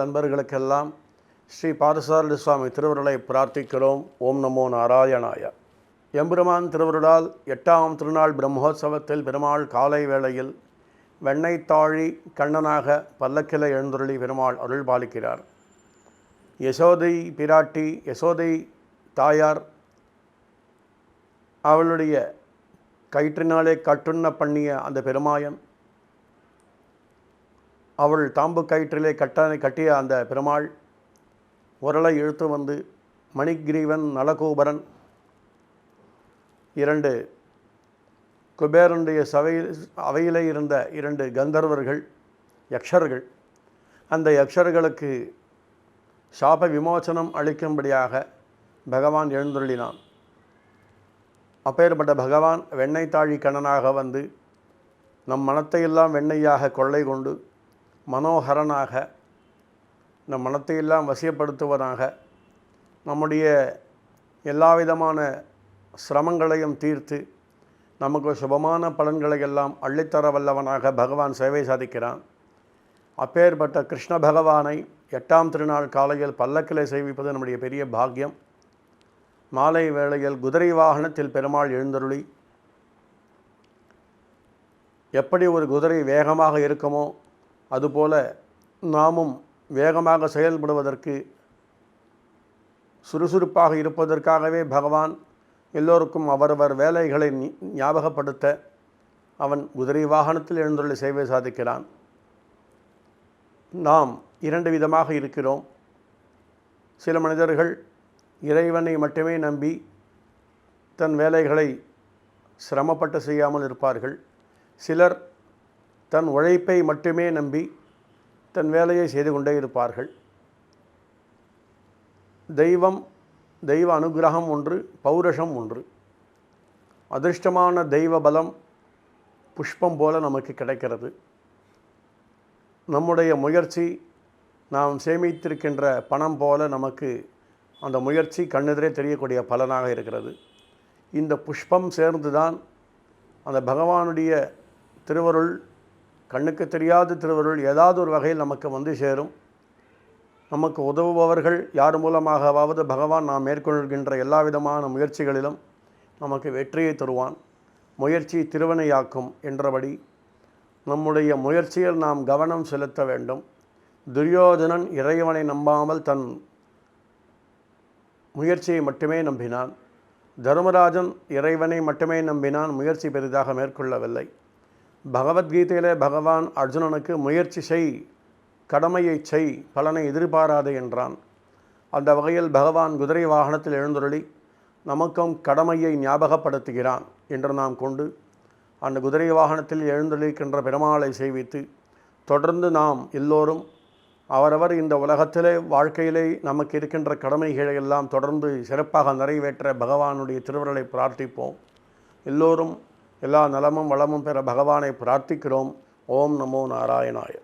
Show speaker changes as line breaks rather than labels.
நண்பர்களுக்கெல்லாம் ஸ்ரீ பாரசாரதி சுவாமி திருவருளை பிரார்த்திக்கிறோம். ஓம் நமோ நாராயணாய. எம்பெருமான் திருவருளால் எட்டாம் திருநாள் பிரம்மோற்சவத்தில் பெருமாள் காலை வேளையில் வெண்ணெய் தாழி கண்ணனாக பல்லக்கில எழுந்துருளி பெருமாள் அருள் பாலிக்கிறார். யசோதை பிராட்டி யசோதை தாயார் அவளுடைய கயிற்றினாலே கட்டுண்ண பண்ணிய அந்த பெருமாயன் அவள் தாம்பு கயிற்றிலே கட்ட கட்டிய அந்த பெருமாள் உரலை இழுத்து வந்து மணிகிரீவன் நலகோபரன் இரண்டு குபேரனுடைய சபையில் அவையிலே இருந்த இரண்டு கந்தர்வர்கள் யக்ஷர்கள். அந்த யக்ஷர்களுக்கு சாப விமோசனம் அளிக்கும்படியாக பகவான் எழுந்துள்ளினான் அப்பேற்பட்ட பகவான் வெண்ணெய் தாழி கண்ணனாக வந்து நம் மனத்தையெல்லாம் வெண்ணெய்யாக கொள்ளை கொண்டு மனோகரனாக நம் மனத்தையெல்லாம் வசியப்படுத்துவனாக நம்முடைய எல்லா விதமான சிரமங்களையும் தீர்த்து நமக்கு சுபமான பலன்களை எல்லாம் அள்ளித்தர வல்லவனாக பகவான் சேவை சாதிக்கிறான். அப்பேற்பட்ட கிருஷ்ண பகவானை எட்டாம் திருநாள் காலையில் பல்லக்கிலை சேவிப்பது நம்முடைய பெரிய பாக்கியம். மாலை வேளையில் குதிரை வாகனத்தில் பெருமாள் எழுந்தருளி எப்படி ஒரு குதிரை வேகமாக இருக்குமோ அதுபோல நாமும் வேகமாக செயல்படுவதற்கு சுறுசுறுப்பாக இருப்பதற்காகவே பகவான் எல்லோருக்கும் அவரவர் வேலைகளை ஞாபகப்படுத்த அவன் குதிரை வாகனத்தில் எழுந்துள்ள சேவை சாதிக்கிறான். நாம் இரண்டு விதமாக இருக்கிறோம். சில மனிதர்கள் இறைவனை மட்டுமே நம்பி தன் வேலைகளை சிரமப்பட்டு செய்யாமல் இருப்பார்கள். சிலர் தன் உழைப்பை மட்டுமே நம்பி தன் வேலையை செய்து கொண்டே இருப்பார்கள். தெய்வம் தெய்வ அனுகிரகம் ஒன்று பௌருஷம் ஒன்று. அதிர்ஷ்டமான தெய்வ பலம் புஷ்பம் போல நமக்கு கிடைக்கிறது. நம்முடைய முயற்சி நாம் சேமித்திருக்கின்ற பணம் போல நமக்கு அந்த முயற்சி கண்ணெதிரே தெரியக்கூடிய பலனாக இருக்கிறது. இந்த புஷ்பம் சேர்ந்து தான் அந்த பகவானுடைய திருவருள் கண்ணுக்கு தெரியாத திருவருள் ஏதாவது ஒரு வகையில் நமக்கு வந்து சேரும். நமக்கு உதவுபவர்கள் யார் மூலமாகவாவது பகவான் நாம் மேற்கொள்கின்ற எல்லா விதமான முயற்சிகளிலும் நமக்கு வெற்றியை தருவான். முயற்சி திருவினையாக்கும் என்றபடி நம்முடைய முயற்சியில் நாம் கவனம் செலுத்த வேண்டும். துரியோதனன் இறைவனை நம்பாமல் தன் முயற்சியை மட்டுமே நம்பினான். தர்மராஜன் இறைவனை மட்டுமே நம்பினான். முயற்சி பெரிதாக மேற்கொள்ளவில்லை. பகவத்கீதையிலே பகவான் அர்ஜுனனுக்கு முயற்சி செய் கடமையை செய் பலனை எதிர்பாராதே என்றான். அந்த வகையில் பகவான் குதிரை வாகனத்தில் எழுந்துருளி நமக்கும் கடமையை ஞாபகப்படுத்துகிறான் என்று நாம் கொண்டு அந்த குதிரை வாகனத்தில் எழுந்தொழிக்கின்ற பெருமாளை செய்வித்து தொடர்ந்து நாம் எல்லோரும் அவரவர் இந்த உலகத்திலே வாழ்க்கையிலே நமக்கு இருக்கின்ற கடமைகளை எல்லாம் தொடர்ந்து சிறப்பாக நிறைவேற்ற பகவானுடைய திருவருளை பிரார்த்திப்போம். எல்லோரும் எல்லா நலமும் வளமும் பெற பகவானை பிரார்த்திக்கிறோம். ஓம் நமோ நாராயணாய.